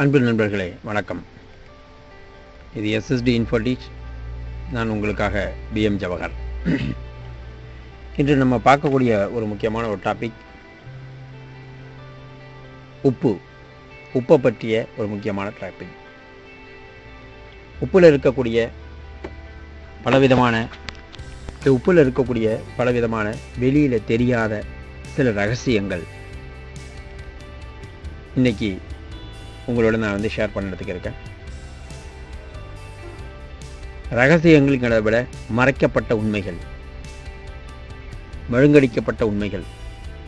அன்பு நண்பர்களே வணக்கம். இது எஸ்எஸ்டி இன்ஃபோடீச் நான் உங்களுக்காக பிஎம் ஜவஹர் இன்று நம்ம பார்க்கக்கூடிய ஒரு முக்கியமான ஒரு டாபிக் உப்பு. உப்பை பற்றிய ஒரு முக்கியமான டாபிக் உப்பில் இருக்கக்கூடிய பலவிதமான இந்த உப்பில் இருக்கக்கூடிய பலவிதமான வெளியில் தெரியாத சில ரகசியங்கள். இன்னைக்கு உங்களோட நான் வந்து ஷேர் பண்ணுறதுக்கு இருக்கேன். ரகசியங்களுங்கிறத விட மறைக்கப்பட்ட உண்மைகள் மழுங்கடிக்கப்பட்ட உண்மைகள்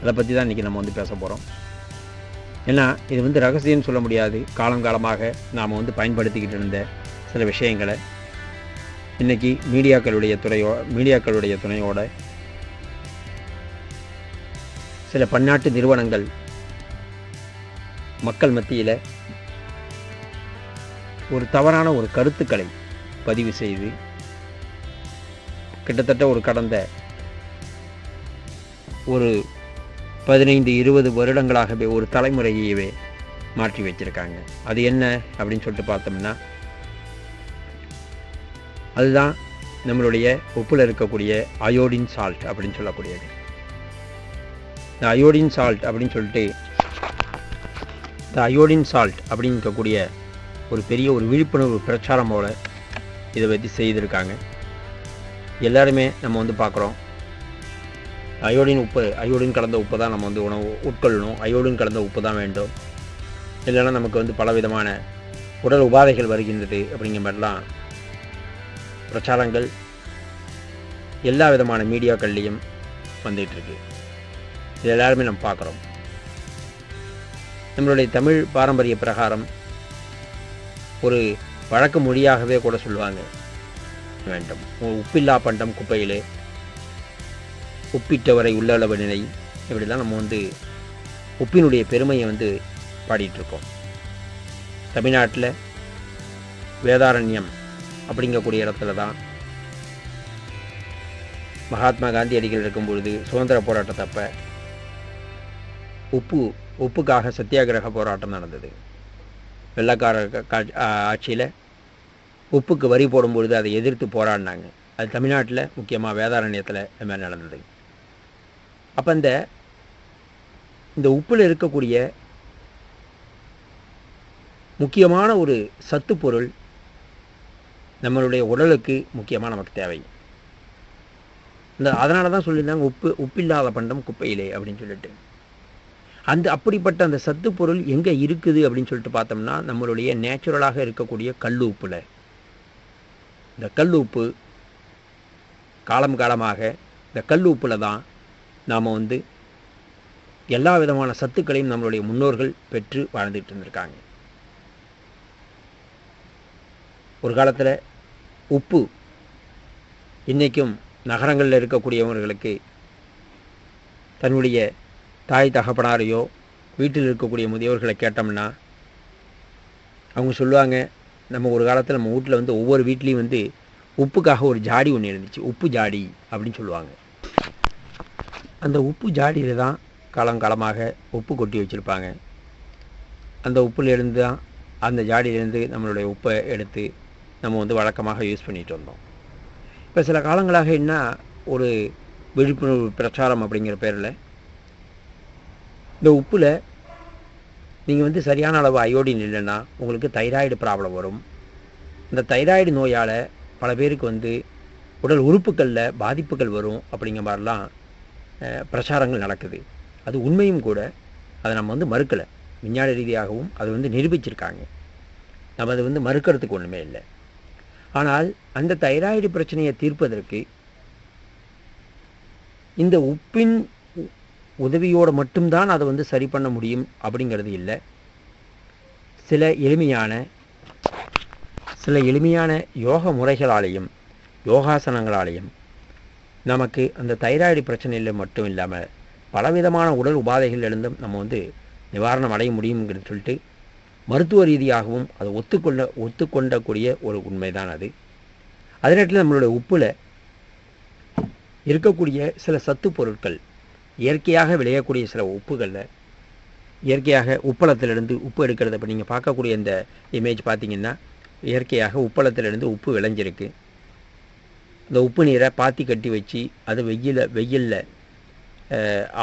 அதை பற்றி தான் இன்றைக்கி நம்ம வந்து பேச போகிறோம் ஏன்னா இது வந்து ரகசியம்னு சொல்ல முடியாது. காலங்காலமாக நாம் வந்து பயன்படுத்திக்கிட்டு இருந்த சில விஷயங்களை இன்றைக்கி மீடியாக்களுடைய துறையோ மீடியாக்களுடைய துணையோட சில பன்னாட்டு நிறுவனங்கள் மக்கள் மத்தியில் ஒரு தவறான ஒரு கருத்துக்களை பதிவு செய்து கிட்டத்தட்ட ஒரு கடந்த ஒரு பதினைந்து இருபது வருடங்களாகவே ஒரு தலைமுறையவே மாற்றி வச்சிருக்காங்க. அது என்ன அப்படின்னு சொல்லிட்டு பார்த்தோம்னா அதுதான் நம்மளுடைய உப்பில் இருக்கக்கூடிய அயோடின் சால்ட் அப்படின்னு சொல்லக்கூடியது. இந்த அயோடின் சால்ட் அப்படின்னு சொல்லிட்டு இந்த அயோடின் சால்ட் அப்படின்னு இருக்கக்கூடிய ஒரு பெரிய ஒரு விழிப்புணர்வு பிரச்சாரம் போல் இதை பற்றி செய்திருக்காங்க. எல்லாருமே நம்ம வந்து பார்க்குறோம். அயோடின் உப்பு அயோடின் கலந்த உப்பு தான் நம்ம வந்து உணவு உட்கொள்ளணும். அயோடின் கலந்த உப்பு தான் வேண்டும். இல்லைன்னா நமக்கு வந்து பல விதமான உடல் உபாதைகள் வருகின்றது அப்படிங்கிற மாதிரிலாம் பிரச்சாரங்கள் எல்லா விதமான மீடியாக்கள்லேயும் வந்துகிட்ருக்கு இது எல்லாருமே நம்ம பார்க்குறோம். நம்மளுடைய தமிழ் பாரம்பரிய பிரகாரம் ஒரு வழக்க மொழியாகவே கூட சொல்லுவாங்க. வேண்டும். உப்பில்லா பண்டம் குப்பையிலே. உப்பிட்டவரை உள்ளளவு நிலை. இப்படிலாம் நம்ம வந்து உப்பினுடைய பெருமையை வந்து பாடிட்டுருக்கோம். தமிழ்நாட்டில் வேதாரண்யம் அப்படிங்கக்கூடிய இடத்துல தான் மகாத்மா காந்தி அடிகள் இருக்கும் பொழுது சுதந்திர போராட்டத்தப்ப உப்பு உப்புக்காக சத்தியாகிரக போராட்டம் நடந்தது. வெள்ளக்கார ஆட்சியில் உப்புக்கு வரி போடும்பொழுது அதை எதிர்த்து போராடினாங்க. அது தமிழ்நாட்டில் முக்கியமாக வேதாரண்யத்தில் இது மாதிரி நடந்தது. அப்போ இந்த இந்த உப்பில் இருக்கக்கூடிய முக்கியமான ஒரு சத்து பொருள் நம்மளுடைய உடலுக்கு முக்கியமாக நமக்கு தேவை. இந்த அதனால தான் சொல்லியிருந்தாங்க உப்பு உப்பில்லாத பண்டம் குப்பையிலே அப்படின்னு சொல்லிட்டு. அந்த அப்படிப்பட்ட அந்த சத்து பொருள் எங்கே இருக்குது அப்படின்னு சொல்லிட்டு பார்த்தோம்னா நம்மளுடைய நேச்சுரலாக இருக்கக்கூடிய கல் உப்பில். இந்த கல் உப்பு காலம் காலமாக இந்த கல் உப்பில் தான் நாம் வந்து எல்லா விதமான சத்துக்களையும் நம்மளுடைய முன்னோர்கள் பெற்று வாழ்ந்துட்டு இருந்திருக்காங்க. ஒரு காலத்தில் உப்பு இன்றைக்கும் நகரங்களில் இருக்கக்கூடியவர்களுக்கு தன்னுடைய தாய் தகப்பனாரையோ வீட்டில் இருக்கக்கூடிய முதியவர்களை கேட்டோம்னா அவங்க சொல்லுவாங்க நம்ம ஒரு காலத்தில் நம்ம வீட்டில் வந்து ஒவ்வொரு வீட்லேயும் வந்து உப்புக்காக ஒரு ஜாடி ஒன்று இருந்துச்சு. உப்பு ஜாடி அப்படின்னு சொல்லுவாங்க. அந்த உப்பு ஜாடியில் தான் காலங்காலமாக உப்பு கொட்டி வச்சுருப்பாங்க. அந்த உப்புலேருந்து தான் அந்த ஜாடியிலேருந்து நம்மளுடைய உப்பை எடுத்து நம்ம வந்து வழக்கமாக யூஸ் பண்ணிகிட்டு வந்தோம். இப்போ சில காலங்களாக என்ன ஒரு விழிப்புணர்வு பிரச்சாரம் அப்படிங்கிற பேரில் இந்த உப்பில் நீங்கள் வந்து சரியான அளவு அயோடின் இல்லைன்னா உங்களுக்கு தைராய்டு ப்ராப்ளம் வரும். இந்த தைராய்டு நோயால் பல பேருக்கு வந்து உடல் உறுப்புகளில் பாதிப்புகள் வரும் அப்படிங்கிற மாதிரிலாம் பிரச்சாரங்கள் நடக்குது. அது உண்மையும் கூட அதை நம்ம வந்து மறுக்கலை. விஞ்ஞான ரீதியாகவும் அது வந்து நிரூபிச்சிருக்காங்க. நம்ம அதை வந்து மறுக்கிறதுக்கு ஒன்றுமே இல்லை. ஆனால் அந்த தைராய்டு பிரச்சனையை தீர்ப்பதற்கு இந்த உப்பின் உதவியோடு மட்டும்தான் அதை வந்து சரி பண்ண முடியும் அப்படிங்கிறது இல்லை. சில எளிமையான சில எளிமையான யோக முறைகளாலேயும் யோகாசனங்களாலேயும் நமக்கு அந்த தைராய்டு பிரச்சனையில் மட்டும் இல்லாமல் பலவிதமான உடல் உபாதைகளிலிருந்தும் நம்ம வந்து நிவாரணம் அடைய முடியுங்கிறது சொல்லிட்டு மருத்துவ ரீதியாகவும் அதை ஒத்துக்கொள்ள ஒத்துக்கொண்டக்கூடிய ஒரு உண்மைதான் அது. அதே நேரத்தில் நம்மளுடைய உப்பில் இருக்கக்கூடிய சில சத்து பொருட்கள் இயற்கையாக விளையக்கூடிய சில உப்புகளில் இயற்கையாக உப்பளத்திலிருந்து உப்பு எடுக்கிறத. இப்போ நீங்கள் பார்க்கக்கூடிய இந்த இமேஜ் பார்த்தீங்கன்னா இயற்கையாக உப்பளத்திலிருந்து உப்பு விளைஞ்சிருக்கு. இந்த உப்பு நீரை பாத்தி கட்டி வச்சு அது வெயில வெயிலில்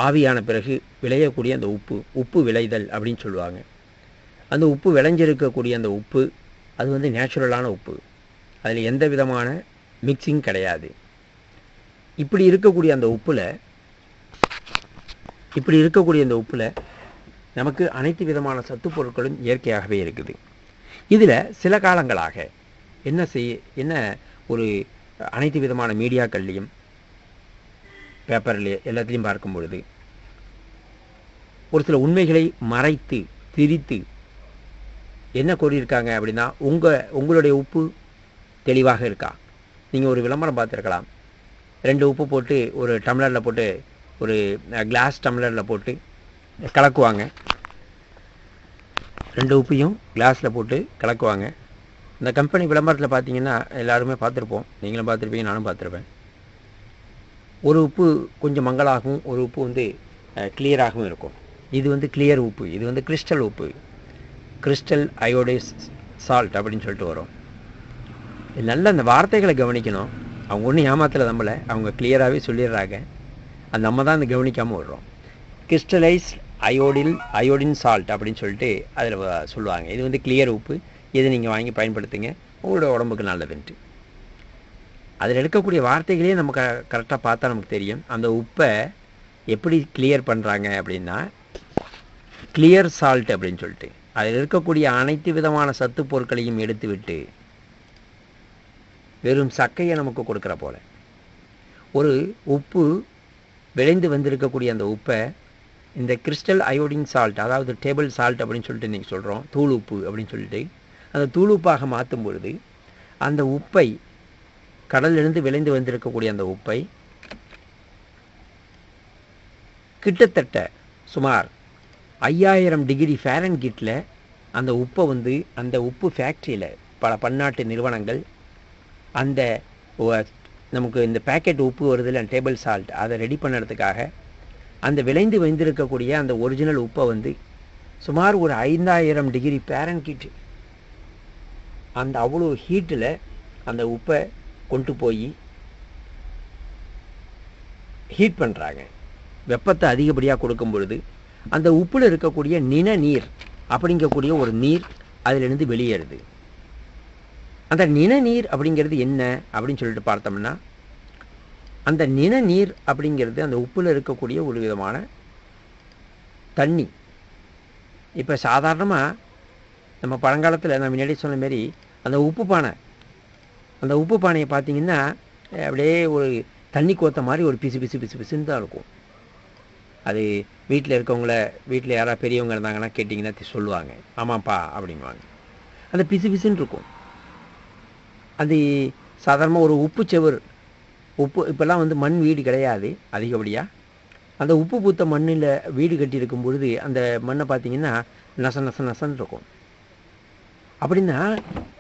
ஆவியான பிறகு விளையக்கூடிய அந்த உப்பு உப்பு விளைதல் அப்படின்னு சொல்லுவாங்க. அந்த உப்பு விளைஞ்சிருக்கக்கூடிய அந்த உப்பு அது வந்து நேச்சுரலான உப்பு. அதில் எந்த விதமான மிக்சிங் கிடையாது. இப்படி இருக்கக்கூடிய அந்த உப்பில் இப்படி இருக்கக்கூடிய இந்த உப்பில் நமக்கு அனைத்து விதமான சத்து பொருட்களும் இயற்கையாகவே இருக்குது. இதில் சில காலங்களாக என்ன செய் என்ன ஒரு அனைத்து விதமான மீடியாக்கள்லையும் பேப்பர்லேயே எல்லாத்தையும் பார்க்கும் பொழுது ஒரு சில உண்மைகளை மறைத்து திரித்து என்ன கூறியிருக்காங்க அப்படின்னா உங்கள் உங்களுடைய உப்பு தெளிவாக இருக்கா? நீங்கள் ஒரு விளம்பரம் பார்த்துருக்கலாம். ரெண்டு உப்பு போட்டு ஒரு டம்ளரில் போட்டு ஒரு கிளாஸ் டம்ளரில் போட்டு கலக்குவாங்க. ரெண்டு உப்பையும் கிளாஸில் போட்டு கலக்குவாங்க. இந்த கம்பெனி விளம்பரத்தில் பார்த்தீங்கன்னா எல்லாருமே பார்த்துருப்போம் நீங்களும் பார்த்துருப்பீங்க நானும் பார்த்துருப்பேன் ஒரு உப்பு கொஞ்சம் மங்கலாகவும் ஒரு உப்பு வந்து கிளியராகவும் இருக்கும். இது வந்து கிளியர் உப்பு இது வந்து கிறிஸ்டல் உப்பு. கிறிஸ்டல் அயோடைஸ் சால்ட் அப்படின்னு சொல்லிட்டு வரும். நல்ல அந்த வார்த்தைகளை கவனிக்கணும். அவங்க ஒன்றும் ஏமாத்தலை நம்மளை அவங்க கிளியராகவே சொல்லிடுறாங்க. அது நம்ம தான் அந்த கவனிக்காமல் விடுறோம். கிறிஸ்டலைஸ் அயோடில் அயோடின் சால்ட் அப்படின்னு சொல்லிட்டு அதில் சொல்லுவாங்க. இது வந்து கிளியர் உப்பு. இதை நீங்கள் வாங்கி பயன்படுத்துங்க. உங்களோட உடம்புக்கு நல்லதுன்ட்டு அதில் எடுக்கக்கூடிய வார்த்தைகளே நம்ம க கரெக்டாக பார்த்தா நமக்கு தெரியும். அந்த உப்பை எப்படி கிளியர் பண்ணுறாங்க அப்படின்னா கிளியர் சால்ட் அப்படின்னு சொல்லிட்டு. அதில் இருக்கக்கூடிய அனைத்து விதமான சத்து பொருட்களையும் எடுத்து விட்டு வெறும் சக்கையை நமக்கு கொடுக்குற போல. ஒரு உப்பு விளைந்து வந்திருக்கக்கூடிய அந்த உப்பை இந்த கிறிஸ்டல் அயோடின் சால்ட் அதாவது டேபிள் சால்ட் அப்படின்னு சொல்லிட்டு இன்றைக்கி சொல்கிறோம் தூள் உப்பு அப்படின்னு சொல்லிட்டு அந்த தூள் உப்பாக மாற்றும் பொழுது அந்த உப்பை கடலிலிருந்து விளைந்து வந்திருக்கக்கூடிய அந்த உப்பை கிட்டத்தட்ட சுமார் ஐயாயிரம் டிகிரி ஃபேரன்கிட்டில் அந்த உப்பை வந்து அந்த உப்பு ஃபேக்ட்ரியில் பல பன்னாட்டு நிறுவனங்கள் அந்த நமக்கு இந்த பேக்கெட் உப்பு வருதுல்ல டேபிள் சால்ட் அதை ரெடி பண்ணுறதுக்காக அந்த விளைந்து வைந்திருக்கக்கூடிய அந்த ஒரிஜினல் உப்பை வந்து சுமார் ஒரு ஐந்தாயிரம் டிகிரி பேரன்கிட் அந்த அவ்வளோ ஹீட்டில் அந்த உப்பை கொண்டு போய் ஹீட் பண்ணுறாங்க வெப்பத்தை அதிகப்படியாக கொடுக்கும் பொழுது அந்த உப்பில் இருக்கக்கூடிய நின நீர் அப்படிங்கக்கூடிய ஒரு நீர் அதிலிருந்து வெளியேறுது. அந்த நிணநீர் அப்படிங்கிறது என்ன அப்படின்னு சொல்லிட்டு பார்த்தோம்னா அந்த நிணநீர் அப்படிங்கிறது அந்த உப்பில் இருக்கக்கூடிய ஒரு விதமான தண்ணி. இப்போ சாதாரணமாக நம்ம பழங்காலத்தில் நான் முன்னாடி சொன்ன மாரி அந்த உப்பு பானை அந்த உப்பு பானையை பார்த்தீங்கன்னா அப்படியே ஒரு தண்ணி கோத்த மாதிரி ஒரு பிசு பிசு பிசு பிசுன்னு தான் இருக்கும். அது வீட்டில் இருக்கவங்கள வீட்டில் யாராவது பெரியவங்க இருந்தாங்கன்னா கேட்டிங்கன்னா சொல்லுவாங்க. ஆமாப்பா அப்படிங்குவாங்க அந்த பிசு பிசுன்னு இருக்கும். அது சாதாரணமாக ஒரு உப்பு செவர் உப்பு இப்போல்லாம் வந்து மண் வீடு கிடையாது அதிகப்படியாக அந்த உப்பு பூத்த மண்ணில் வீடு கட்டியிருக்கும் பொழுது அந்த மண்ணை பார்த்தீங்கன்னா நச நச நசன்னு இருக்கும். அப்படின்னா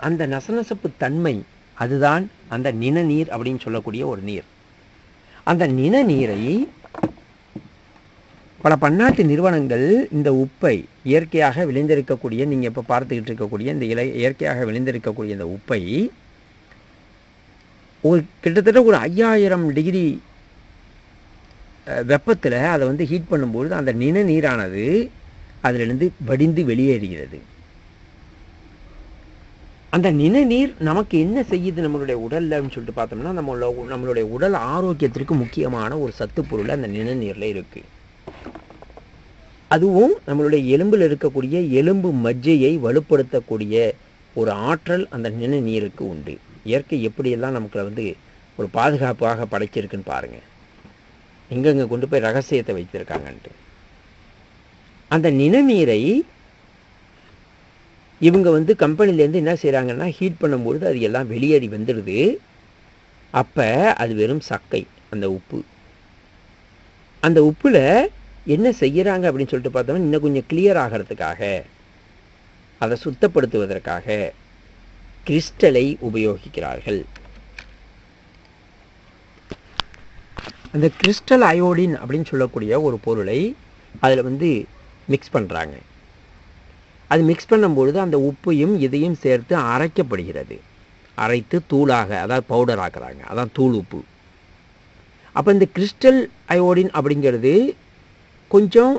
அந்த நசநசப்பு தன்மை அதுதான் அந்த நிணநீர் அப்படின்னு சொல்லக்கூடிய ஒரு நீர். அந்த நிணநீரை பல பன்னாட்டு நிறுவனங்கள் இந்த உப்பை இயற்கையாக விளைந்திருக்கக்கூடிய நீங்கள் இப்போ பார்த்துக்கிட்டு இருக்கக்கூடிய இந்த இலை இயற்கையாக விளைந்திருக்கக்கூடிய இந்த உப்பை ஒரு கிட்டத்தட்ட ஒரு ஐயாயிரம் டிகிரி வெப்பத்தில் அதை வந்து ஹீட் பண்ணும்பொழுது அந்த நின நீரானது அதிலிருந்து வடிந்து வெளியேறுகிறது. அந்த நின நீர் நமக்கு என்ன செய்யுது நம்மளுடைய உடல்லன்னு சொல்லிட்டு பார்த்தோம்னா நம்மளோட நம்மளுடைய உடல் ஆரோக்கியத்திற்கு முக்கியமான ஒரு சத்து பொருள் அந்த நின நீரில் இருக்கு. அதுவும் நம்மளுடைய எலும்பில் இருக்கக்கூடிய எலும்பு மஜ்ஜையை வலுப்படுத்தக்கூடிய ஒரு ஆற்றல் அந்த நின நீருக்கு உண்டு. இயற்கை எப்படியெல்லாம் நமக்கு வந்து ஒரு பாதுகாப்பாக படைச்சிருக்குன்னு பாருங்கள் எங்கெங்கே கொண்டு போய் ரகசியத்தை வைத்திருக்காங்கன்ட்டு. அந்த நிணநீரை இவங்க வந்து கம்பெனிலேருந்து என்ன செய்கிறாங்கன்னா ஹீட் பண்ணும்பொழுது அது எல்லாம் வெளியேறி வந்துடுது. அப்போ அது வெறும் சக்கை அந்த உப்பு. அந்த உப்பில் என்ன செய்கிறாங்க அப்படின்னு சொல்லிட்டு பார்த்தோம்னா இன்னும் கொஞ்சம் கிளியர் ஆகிறதுக்காக அதை சுத்தப்படுத்துவதற்காக கிறிஸ்டலை உபயோகிக்கிறார்கள். அந்த கிறிஸ்டல் அயோடின் அப்படின்னு சொல்லக்கூடிய ஒரு பொருளை அதில் வந்து மிக்ஸ் பண்ணுறாங்க அது மிக்ஸ் பண்ணும்பொழுது அந்த உப்பையும் இதையும் சேர்த்து அரைக்கப்படுகிறது. அரைத்து தூளாக அதாவது பவுடர் ஆக்குறாங்க. அதான் தூள் உப்பு. அப்போ இந்த கிறிஸ்டல் அயோடின் அப்படிங்கிறது கொஞ்சம்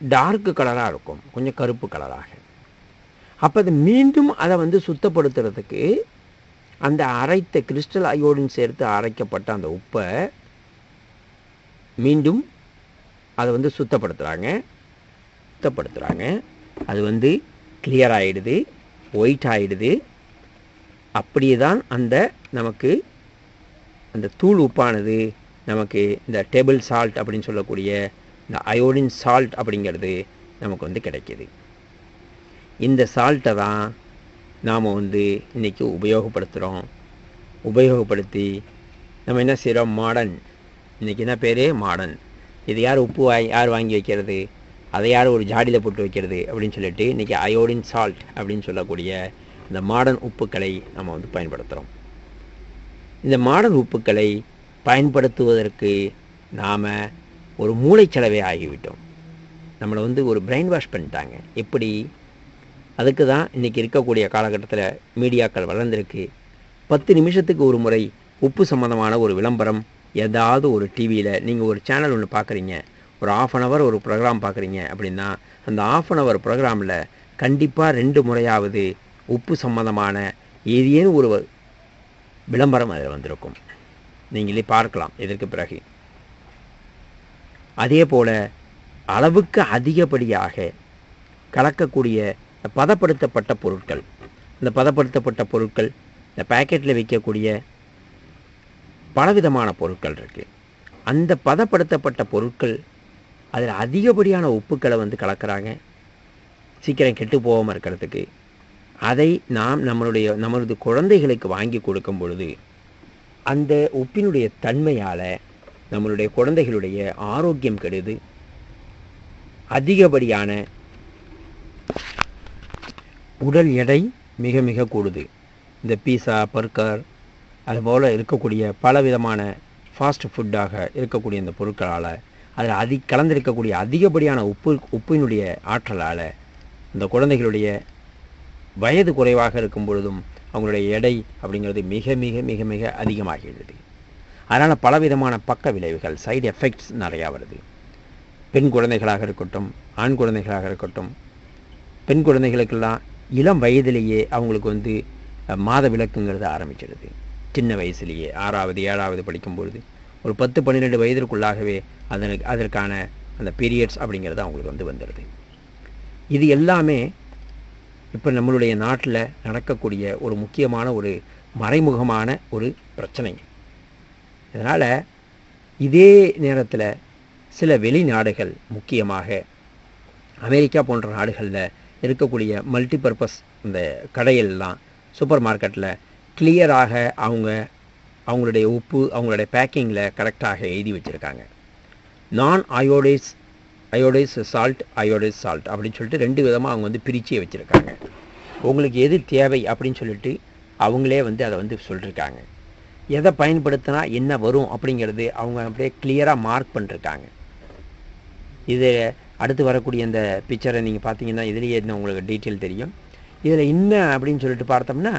டார்க் கலராக இருக்கும். கொஞ்சம் கருப்பு கலராக அப்போ அது மீண்டும் அதை வந்து சுத்தப்படுத்துறதுக்கு அந்த அரைத்த கிறிஸ்டல் அயோடின் சேர்த்து அரைக்கப்பட்ட அந்த உப்பை மீண்டும் அதை வந்து சுத்தப்படுத்துகிறாங்க சுத்தப்படுத்துகிறாங்க அது வந்து கிளியர் ஆகிடுது ஒயிட் ஆகிடுது அப்படியே தான் அந்த நமக்கு அந்த தூள் உப்பானது நமக்கு இந்த டேபிள் சால்ட் அப்படின்னு சொல்லக்கூடிய இந்த அயோடின் சால்ட் அப்படிங்கிறது நமக்கு வந்து கிடைக்கிது. இந்த சால்ட்டை தான் நாம் வந்து இன்றைக்கி உபயோகப்படுத்துகிறோம் உபயோகப்படுத்தி நம்ம என்ன செய்கிறோம் மாடர்ன் இன்றைக்கி என்ன பேர்? மாடர்ன் இது யார் உப்பு வாய் யார் வாங்கி வைக்கிறது? அதை யார் ஒரு ஜாடியில் போட்டு வைக்கிறது? அப்படின்னு சொல்லிட்டு இன்றைக்கி அயோடின் சால்ட் அப்படின்னு சொல்லக்கூடிய இந்த மாடர்ன் உப்புக்களை நம்ம வந்து பயன்படுத்துகிறோம் இந்த மாடர்ன் உப்புக்களை பயன்படுத்துவதற்கு நாம் ஒரு மூளைச்சலவை ஆகிவிட்டோம். நம்மளை வந்து ஒரு பிரெயின் வாஷ் பண்ணிட்டாங்க. எப்படி? அதுக்கு தான் இன்றைக்கி இருக்கக்கூடிய காலகட்டத்தில் மீடியாக்கள் வளர்ந்துருக்கு. பத்து நிமிஷத்துக்கு ஒரு முறை உப்பு சம்மந்தமான ஒரு விளம்பரம் ஏதாவது ஒரு டிவியில் நீங்கள் ஒரு சேனல் ஒன்று பார்க்குறீங்க ஒரு ஆஃப் அன் ஹவர் ஒரு ப்ரோக்ராம் பார்க்குறீங்க அப்படின்னா அந்த ஆஃப் அன் ஹவர் ப்ரோக்ராமில் கண்டிப்பாக ரெண்டு முறையாவது உப்பு சம்மந்தமான ஏதேனும் ஒரு விளம்பரம் அதில் வந்திருக்கும். நீங்களே பார்க்கலாம் இதற்கு பிறகு. அதே போல் அளவுக்கு அதிகப்படியாக கலக்கக்கூடிய பதப்படுத்தப்பட்ட பொருட்கள். இந்த பதப்படுத்தப்பட்ட பொருட்கள் இந்த பேக்கெட்டில் விற்கக்கூடிய பலவிதமான பொருட்கள் இருக்குது அந்த பதப்படுத்தப்பட்ட பொருட்கள் அதில் அதிகப்படியான உப்புக்களை வந்து கலக்கிறாங்க. சீக்கிரம் கெட்டு போகாமல் இருக்கிறதுக்கு. அதை நாம் நம்மளுடைய நம்மளது குழந்தைகளுக்கு வாங்கி கொடுக்கும் பொழுது அந்த உப்பினுடைய தன்மையால் நம்மளுடைய குழந்தைகளுடைய ஆரோக்கியம் கெடுது. அதிகப்படியான உடல் எடை மிக மிக கூடுது. இந்த பீஸா பர்கர் அதுபோல் இருக்கக்கூடிய பல விதமான ஃபாஸ்ட் ஃபுட்டாக இருக்கக்கூடிய இந்த பொருட்களால் அதில் அதி கலந்திருக்கக்கூடிய அதிகப்படியான உப்பு உப்பினுடைய ஆற்றலால் இந்த குழந்தைகளுடைய வயது குறைவாக இருக்கும் பொழுதும் அவங்களுடைய எடை அப்படிங்கிறது மிக மிக மிக மிக அதிகமாகிடுது. அதனால் பலவிதமான பக்க விளைவுகள் சைடு எஃபெக்ட்ஸ் நிறையா வருது. பெண் குழந்தைகளாக இருக்கட்டும் ஆண் குழந்தைகளாக இருக்கட்டும் பெண் குழந்தைகளுக்கெல்லாம் இளம் வயதிலேயே அவங்களுக்கு வந்து மாத விளக்குங்கிறது ஆரம்பிச்சிடுது சின்ன வயசுலேயே ஆறாவது ஏழாவது படிக்கும் பொழுது ஒரு பத்து பன்னிரெண்டு வயதிற்குள்ளாகவே அதனுக்கு அதற்கான அந்த பீரியட்ஸ் அப்படிங்கிறது அவங்களுக்கு வந்து வந்துடுது இது எல்லாமே இப்போ நம்மளுடைய நாட்டில் நடக்கக்கூடிய ஒரு முக்கியமான ஒரு மறைமுகமான ஒரு பிரச்சனைங்க இதனால் இதே நேரத்தில் சில வெளிநாடுகள் முக்கியமாக அமெரிக்கா போன்ற நாடுகளில் இருக்கக்கூடிய மல்டிபர்பஸ் இந்த கடையெல்லாம் சூப்பர் மார்க்கெட்டில் கிளியராக அவங்க அவங்களுடைய உப்பு அவங்களுடைய பேக்கிங்கில் கரெக்டாக எழுதி வச்சுருக்காங்க. நான் iodised iodised salt iodised salt அப்படின்னு சொல்லிட்டு ரெண்டு விதமாக அவங்க வந்து பிரிச்சே வச்சுருக்காங்க. உங்களுக்கு எது தேவை அப்படின்னு சொல்லிட்டு அவங்களே வந்து அதை வந்து சொல்லியிருக்காங்க எதை பயன்படுத்தினா என்ன வரும் அப்படிங்கிறது அவங்க அப்படியே கிளியராக மார்க் பண்ணிருக்காங்க. இது அடுத்து வரக்கூடிய அந்த பிக்சரை நீங்கள் பார்த்தீங்கன்னா இதுலேயே என்ன உங்களுக்கு டீட்டெயில் தெரியும். இதில் என்ன அப்படின்னு சொல்லிட்டு பார்த்தோம்னா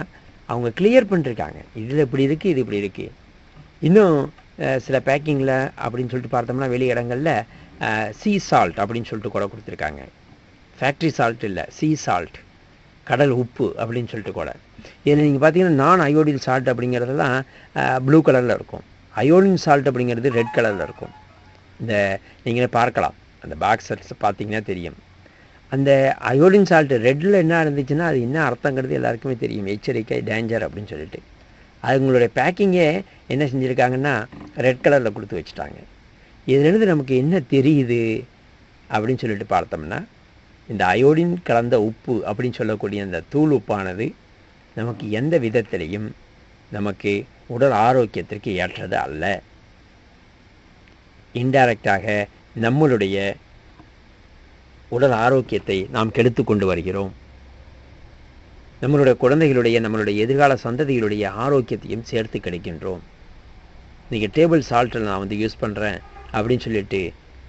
அவங்க கிளியர் பண்ணிருக்காங்க. இதில் இப்படி இருக்குது இது இப்படி இருக்குது இன்னும் சில பேக்கிங்கில் அப்படின்னு சொல்லிட்டு பார்த்தோம்னா வெளி இடங்களில் சீ சால்ட் அப்படின்னு சொல்லிட்டு கூட கொடுத்துருக்காங்க. ஃபேக்ட்ரி சால்ட் இல்லை சீ சால்ட் கடல் உப்பு அப்படின்னு சொல்லிட்டு கூட. இதில் நீங்கள் பார்த்தீங்கன்னா நான் அயோடின் சால்ட் அப்படிங்கிறதெல்லாம் ப்ளூ கலரில் இருக்கும். அயோடின் சால்ட் அப்படிங்கிறது ரெட் கலரில் இருக்கும். இந்த நீங்களே பார்க்கலாம். அந்த பாக்ஸ் பார்த்தீங்கன்னா தெரியும். அந்த அயோடின் சால்ட் ரெட்டில் என்ன இருந்துச்சுன்னா அது என்ன அர்த்தங்கிறது எல்லாருக்குமே தெரியும். எச்சரிக்கை டேஞ்சர் அப்படின்னு சொல்லிட்டு. அவங்களுடைய பேக்கிங்கே என்ன செஞ்சுருக்காங்கன்னா ரெட் கலரில் கொடுத்து வச்சுட்டாங்க. இதுலேருந்து நமக்கு என்ன தெரியுது அப்படின்னு சொல்லிட்டு பார்த்தோம்னா இந்த அயோடின் கலந்த உப்பு அப்படின்னு சொல்லக்கூடிய அந்த தூள் உப்பானது நமக்கு எந்த விதத்திலையும் நமக்கு உடல் ஆரோக்கியத்திற்கு ஏற்றது அல்ல. இன்டைரக்டாக நம்மளுடைய உடல் ஆரோக்கியத்தை நாம் கெடுத்து கொண்டு வருகிறோம். நம்மளுடைய குழந்தைகளுடைய நம்மளுடைய எதிர்கால சந்ததிகளுடைய ஆரோக்கியத்தையும் சேர்த்து கிடைக்கின்றோம். நீங்கள் டேபிள் சால்ட்டில் நான் வந்து யூஸ் பண்ணுறேன் அப்படின்னு சொல்லிட்டு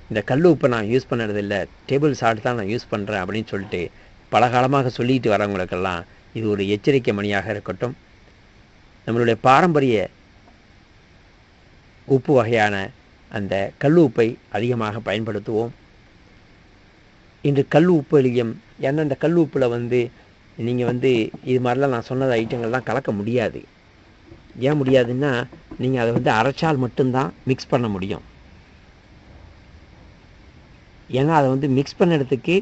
இந்த கல் உப்பை நான் யூஸ் பண்ணுறதில்ல டேபிள் சால்ட் தான் நான் யூஸ் பண்ணுறேன் அப்படின்னு சொல்லிட்டு பல காலமாக சொல்லிட்டு வரவங்களுக்கெல்லாம் இது ஒரு எச்சரிக்கை மணியாக இருக்கட்டும். நம்மளுடைய பாரம்பரிய உப்பு வகையான அந்த கல் உப்பை அதிகமாக பயன்படுத்துவோம். இன்று கல் உப்பு எளியம் ஏன்னா இந்த கல் உப்பில் வந்து நீங்கள் வந்து இது மாதிரிலாம் நான் சொன்னது ஐட்டங்கள்லாம் கலக்க முடியாது. ஏன் முடியாதுன்னா நீங்கள் அதை வந்து அரைச்சால் மட்டும்தான் மிக்ஸ் பண்ண முடியும். ஏன்னா அதை வந்து மிக்ஸ் பண்ணுறதுக்கு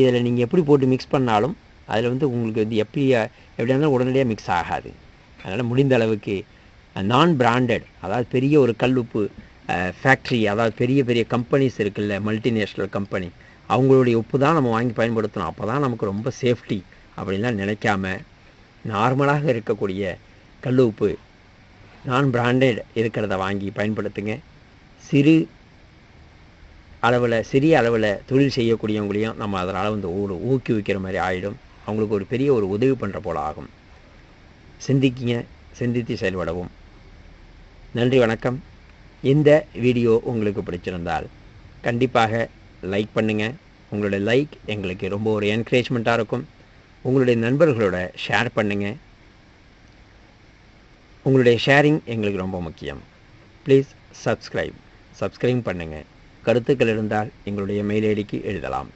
இதில் நீங்கள் எப்படி போட்டு மிக்ஸ் பண்ணாலும் அதில் வந்து உங்களுக்கு வந்து எப்படி எப்படியா இருந்தாலும் உடனடியாக மிக்ஸ் ஆகாது. அதனால் முடிந்த அளவுக்கு நான் பிராண்டட் அதாவது பெரிய ஒரு கல் உப்பு ஃபேக்ட்ரி அதாவது பெரிய பெரிய கம்பெனிஸ் இருக்குல்ல மல்டிநேஷ்னல் கம்பெனி அவங்களுடைய உப்பு தான் நம்ம வாங்கி பயன்படுத்தணும். அப்போ தான் நமக்கு ரொம்ப சேஃப்டி அப்படின்லாம் நினைக்காம நார்மலாக இருக்கக்கூடிய கல் உப்பு நான் பிராண்டட் இருக்கிறத வாங்கி பயன்படுத்துங்க. சிறு அளவில் சிறிய அளவில் தொழில் செய்யக்கூடியவங்களையும் நம்ம அதனால் வந்து ஊடு ஊக்குவிக்கிற மாதிரி ஆகிடும் அவங்களுக்கு ஒரு பெரிய ஒரு உதவி பண்ணுற போல் ஆகும். சிந்திக்கிங்க சிந்தித்து செயல்படவும். நன்றி வணக்கம். இந்த வீடியோ உங்களுக்கு பிடிச்சிருந்தால் கண்டிப்பாக லைக் பண்ணுங்கள் உங்களுடைய லைக் எங்களுக்கு ரொம்ப ஒரு என்கரேஜ்மெண்ட்டாக இருக்கும். உங்களுடைய நண்பர்களோட ஷேர் பண்ணுங்கள் உங்களுடைய ஷேரிங் எங்களுக்கு ரொம்ப முக்கியம். ப்ளீஸ் சப்ஸ்கிரைப் சப்ஸ்கிரைப் பண்ணுங்கள் கருத்துக்கள் இருந்தால் எங்களுடைய மெயில் ஐடிக்கு எழுதலாம்.